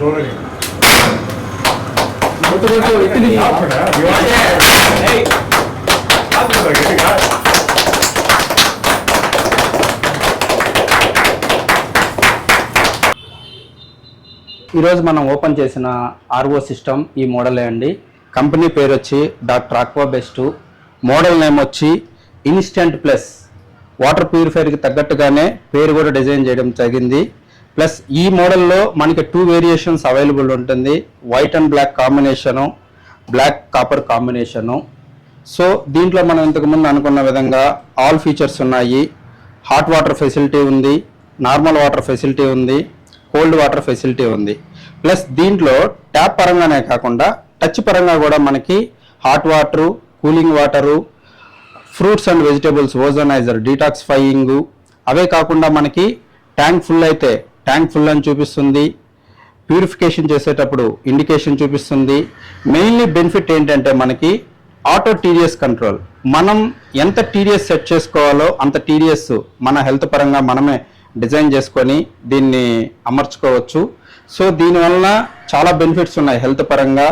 చూడండి ఈరోజు మనం ఓపెన్ చేసిన ఆర్ఓ సిస్టమ్ ఈ మోడలే అండి. కంపెనీ పేరు వచ్చి doctor aqua best model name వచ్చి ఇన్స్టెంట్ ప్లస్. వాటర్ ప్యూరిఫైర్కి తగ్గట్టుగానే పేరు కూడా డిజైన్ చేయడం జరిగింది. ప్లస్ ఈ మోడల్లో మనకి టూ వేరియేషన్స్ అవైలబుల్ ఉంటుంది. White and black combination black copper combination so దీంట్లో మనం ఇంతకుముందు అనుకున్న విధంగా ఆల్ ఫీచర్స్ ఉన్నాయి. హాట్ వాటర్ ఫెసిలిటీ ఉంది నార్మల్ వాటర్ ఫెసిలిటీ ఉంది కోల్డ్ వాటర్ ఫెసిలిటీ ఉంది. ప్లస్ దీంట్లో ట్యాప్ పరంగానే కాకుండా టచ్ పరంగా కూడా మనకి hot water cooling water fruits and vegetables ozonizer detoxifying అవే కాకుండా మనకి ట్యాంక్ ఫుల్ అయితే ట్యాంక్ ఫుల్ అని చూపిస్తుంది. ప్యూరిఫికేషన్ చేసేటప్పుడు ఇండికేషన్ చూపిస్తుంది. మెయిన్లీ బెనిఫిట్ ఏంటంటే మనకి ఆటో టీడీఎస్ కంట్రోల్. మనం ఎంత టీడీఎస్ సెట్ చేసుకోవాలో అంత టీడీఎస్ మన హెల్త్ పరంగా మనమే డిజైన్ చేసుకొని దీన్ని అమర్చుకోవచ్చు. సో దీనివల్ల చాలా బెనిఫిట్స్ ఉన్నాయి హెల్త్ పరంగా.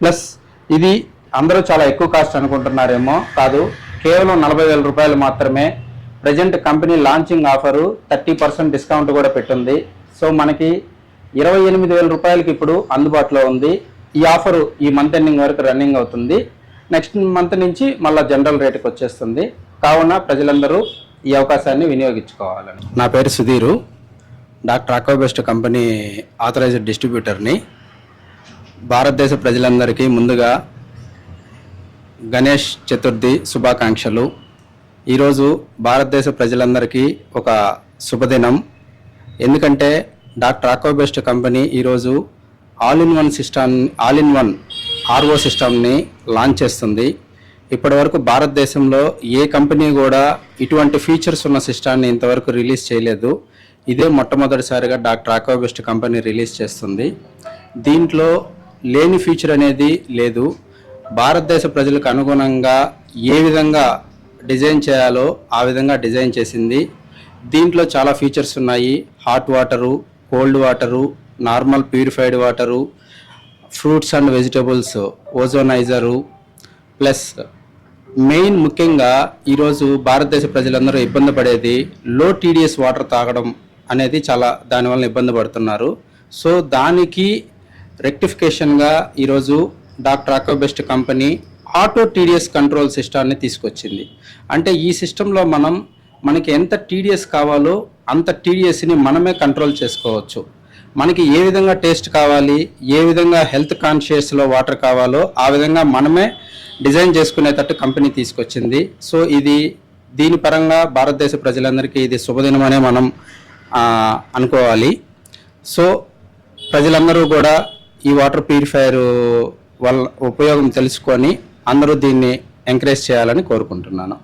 ప్లస్ ఇది అందరూ చాలా ఎక్కువ కాస్ట్ అనుకుంటున్నారేమో కాదు. కేవలం నలభై వేల రూపాయలు మాత్రమే. Present company launching offer thirty percent discount కూడా పెట్టింది. సో మనకి ఇరవై ఎనిమిది వేల రూపాయలకి ఇప్పుడు అందుబాటులో ఉంది. ఈ ఆఫర్ ఈ మంత్ ఎండింగ్ వరకు రన్నింగ్ అవుతుంది. నెక్స్ట్ మంత్ నుంచి మళ్ళీ జనరల్ రేటుకి వచ్చేస్తుంది. కావున ప్రజలందరూ ఈ అవకాశాన్ని వినియోగించుకోవాలని. నా పేరు Sudheer. Doctor Aquabest company authorized డిస్ట్రిబ్యూటర్ని భారతదేశ ప్రజలందరికీ ముందుగా గణేష్ చతుర్థి శుభాకాంక్షలు. ఈరోజు భారతదేశ ప్రజలందరికీ ఒక శుభదినం. ఎందుకంటే డాక్టర్ ఆకోబెస్ట్ కంపెనీ ఈరోజు all in one system all in one RO సిస్టమ్ని లాంచ్ చేస్తుంది. ఇప్పటివరకు భారతదేశంలో ఏ కంపెనీ కూడా ఇటువంటి ఫీచర్స్ ఉన్న సిస్టాన్ని ఇంతవరకు రిలీజ్ చేయలేదు. ఇదే మొట్టమొదటిసారిగా డాక్టర్ ఆకోబెస్ట్ కంపెనీ రిలీజ్ చేస్తుంది. దీంట్లో లేని ఫీచర్ అనేది లేదు. భారతదేశ ప్రజలకు అనుగుణంగా ఏ విధంగా డిజైన్ చేయాలో ఆ విధంగా డిజైన్ చేసింది. దీంట్లో చాలా ఫీచర్స్ ఉన్నాయి. Hot water cold water normal purified water fruits and vegetables ozonizer plus main ముఖ్యంగా ఈరోజు భారతదేశ ప్రజలందరూ ఇబ్బంది పడేది లో టీడీఎస్ వాటర్ తాగడం అనేది చాలా దానివల్ల ఇబ్బంది పడుతున్నారు. సో దానికి రెక్టిఫికేషన్గా ఈరోజు doctor Aquabest company auto TDS control సిస్టాన్ని తీసుకొచ్చింది. అంటే ఈ సిస్టంలో మనం మనకి ఎంత టీడీఎస్ కావాలో అంత టీడీఎస్ని మనమే కంట్రోల్ చేసుకోవచ్చు. మనకి ఏ విధంగా టేస్ట్ కావాలి ఏ విధంగా హెల్త్ కాన్షియస్లో వాటర్ కావాలో ఆ విధంగా మనమే డిజైన్ చేసుకునేటట్టు కంపెనీ తీసుకొచ్చింది. సో ఇది దీని పరంగా భారతదేశ ప్రజలందరికీ ఇది శుభదినమనే మనం అనుకోవాలి. సో ప్రజలందరూ కూడా ఈ వాటర్ ప్యూరిఫైయర్ వల్ల ఉపయోగం తెలుసుకొని అందరూ దీన్ని ఎంకరేజ్ చేయాలని కోరుకుంటున్నాను.